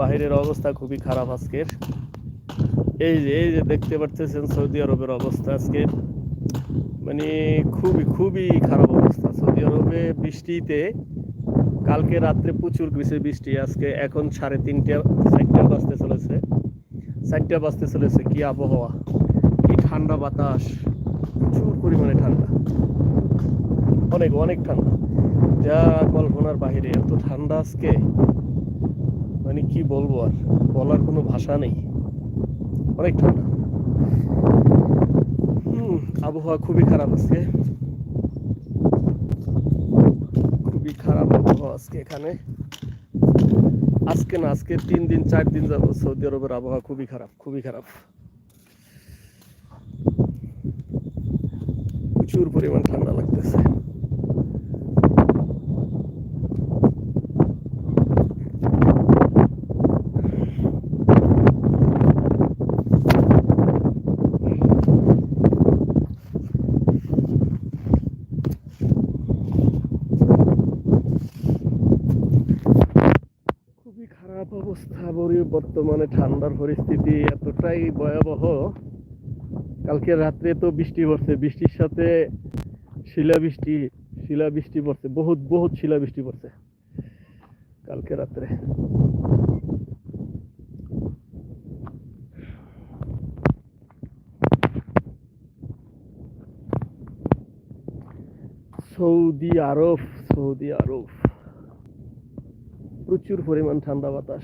বাহিরের অবস্থা খুবই খারাপ আজকের। এই যে এই যে দেখতে পাচ্ছেন সৌদি আরবের অবস্থা আজকে। মানে খুবই খুবই খারাপ অবস্থা। সৌদি আরবে বৃষ্টিতে কালকে রাত্রে প্রচুর বেশি বৃষ্টি, আজকে এখন সাড়ে তিনটে, চারটা বাজতে চলেছে। চারটা বাজতে চলেছে, কি আবহাওয়া? কি ঠান্ডা বাতাস। প্রচুর পরিমাণে ঠান্ডা। অনেক অনেক ঠান্ডা। যা কল্পনার বাইরে এত ঠান্ডা আজকে। মানে কি বলব আর? বলার কোনো ভাষা নেই। অনেক ঠান্ডা। আবহাওয়া খুবই খারাপ আজকে। খুবই খারাপ আবহাওয়া আজকে এখানে। আজকে না, আজকে তিন দিন, চার দিন যাব সৌদি আরবের আবহাওয়া খুবই খারাপ খুবই খারাপ। প্রচুর পরিমাণ ঠান্ডা লাগতেছে খুবই খারাপ অবস্থা বরি বর্তমানে ঠান্ডার পরিস্থিতি এতটাই ভয়াবহ। কালকে রাত্রে তো বৃষ্টি পড়ছে। বৃষ্টির সাথে শিলাবৃষ্টি শিলাবৃষ্টি পড়ছে। বহুত বহুত শিলাবৃষ্টি পড়ছে কালকে রাত্রে। Saudi Arab Saudi Arab. প্রচুর পরিমাণ ঠান্ডা বাতাস।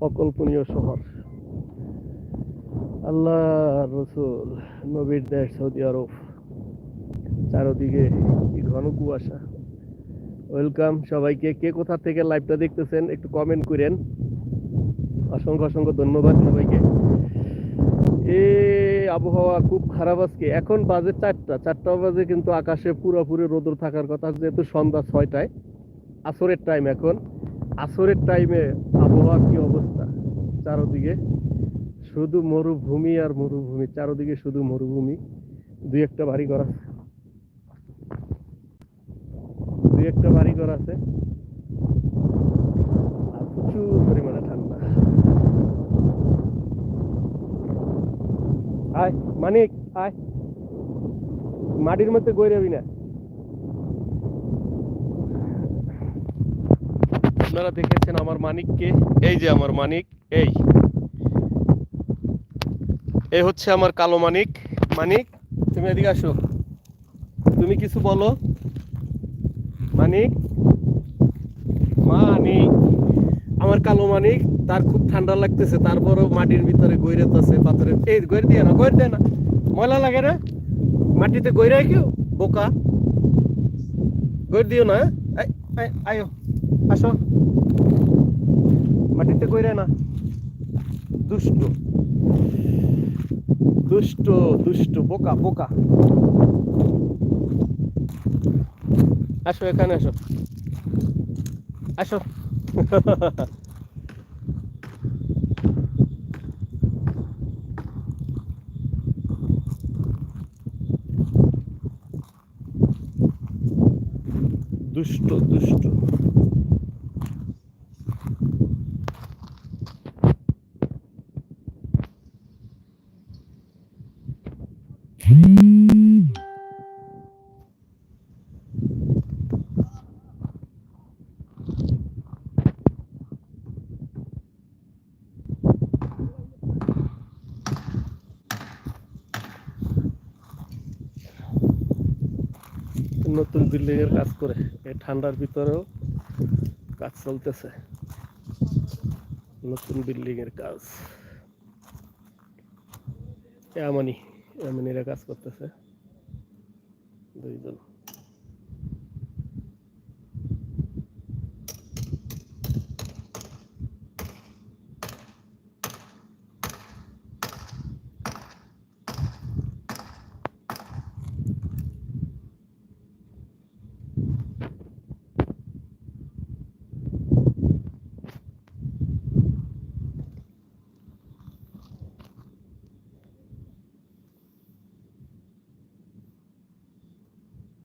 অকল্পনীয় শহর। আল্লাহ রসুল, নবীর দেশ সৌদি আরব। চারদিকে ঘন কুয়াশা। ওয়েলকাম সবাইকে। কে কোথা থেকে লাইভটা দেখতেছেন, একটু কমেন্ট করেন। অসংখ্য অসংখ্য ধন্যবাদ সবাইকে। এ আবহাওয়া খুব খারাপ আজকে। এখন বাজে চারটা। চারটা বাজে কিন্তু আকাশে পুরোপুরি রোদর থাকার কথা, যেহেতু সন্ধ্যা ছয়টায়। আসরের টাইম এখন। আসরের টাইমে আবহাওয়া কি অবস্থা? চারদিকে শুধু মরুভূমি আর মরুভূমি। চারদিকে শুধু মরুভূমি। দুই একটা বাড়ি ঘর আছে। দুই একটা বাড়ি ঘর আছে আর প্রচুর পরিমাণে ঠান্ডা আয় মানিক আয়। মাটির মধ্যে গই যাবি না। আপনারা দেখেছেন আমার মানিককে? এই যে আমার মানিক, এই। এই হচ্ছে আমার কালো মানিক। মানিক, তুমি এদিকে আসো। তুমি কিছু বলো। মানিক? মানিক? আমার কালো মানিক তার খুব ঠান্ডা লাগতেছে তারপরও মাটির ভিতরে গৈরেত আছে পাথরের এই গৈর দিয়ে না গৈর দিয়ে না। ময়লা লাগে না মাটিতে গৈরে কেউ? বোকা। গৈর দিও না আয়, আয়ো আসো। মাটিতে গৈরে না। দুষ্ট। দুষ্ট দুষ্ট বোকা বোকা। আসো এখানে আসো। আসো। দুষ্ট দুষ্ট নতুন বিল্ডিং এর কাজ করে। এই ঠান্ডার ভিতরেও কাজ চলতেছে। নতুন বিল্ডিং এর কাজ এমনই এমনিরা কাজ করতেছে। দুইজন।